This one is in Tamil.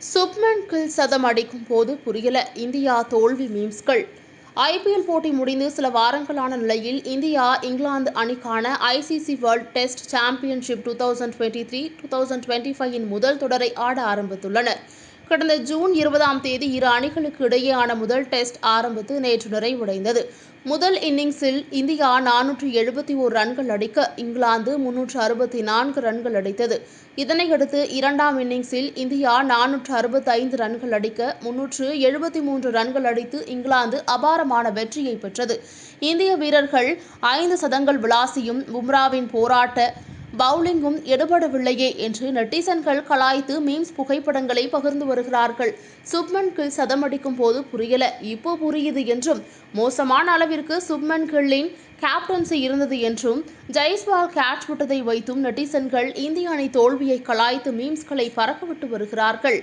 சுப்மன் கில் சதம் அடிக்கும் போது புரியல இந்தியா தோல்வி மீம்ஸ்கள். ஐபிஎல் போட்டி முடிந்து சில வாரங்களான நிலையில் இந்தியா இங்கிலாந்து அணிக்கான ICC world test championship two thousand twenty three two thousand twenty ஃபைவின் முதல் தொடரை ஆட ஆரம்பித்துள்ளனர். கடந்த ஜூன் இருபதாம் தேதி இரு அணிகளுக்கு இடையேயான முதல் டெஸ்ட் ஆரம்பித்து நேற்று நிறைவடைந்தது. முதல் இன்னிங்ஸில் இந்தியா நானூற்று எழுபத்தி ஓர் ரன்கள் அடிக்க இங்கிலாந்து முன்னூற்று அறுபத்தி நான்கு ரன்கள் அடித்தது. இதனையடுத்து இரண்டாம் இன்னிங்ஸில் இந்தியா நானூற்று அறுபத்தி ஐந்து ரன்கள் அடிக்க முன்னூற்று எழுபத்தி மூன்று ரன்கள் அடித்து இங்கிலாந்து அபாரமான வெற்றியை பெற்றது. இந்திய வீரர்கள் ஐந்து சதங்கள் விளாசியும் பும்ராவின் போராட்ட பவுலிங்கும் எடுபடவில்லையே என்று நெட்டிசன்கள் கலாய்த்து மீம்ஸ் புகைப்படங்களை பகிர்ந்து வருகிறார்கள். சுப்மன் கில் சதமடிக்கும் போது புரியல. இப்போ புரியுது என்றும் மோசமான அளவிற்கு சுப்மன் கில்லின் கேப்டன்சி இருந்தது என்றும் ஜெய்ஸ்வால் கேட்ச் விட்டதை வைத்தும் நெட்டிசன்கள் இந்திய அணி தோல்வியை கலாய்த்து மீம்ஸ்களை பறக்கவிட்டு வருகிறார்கள்.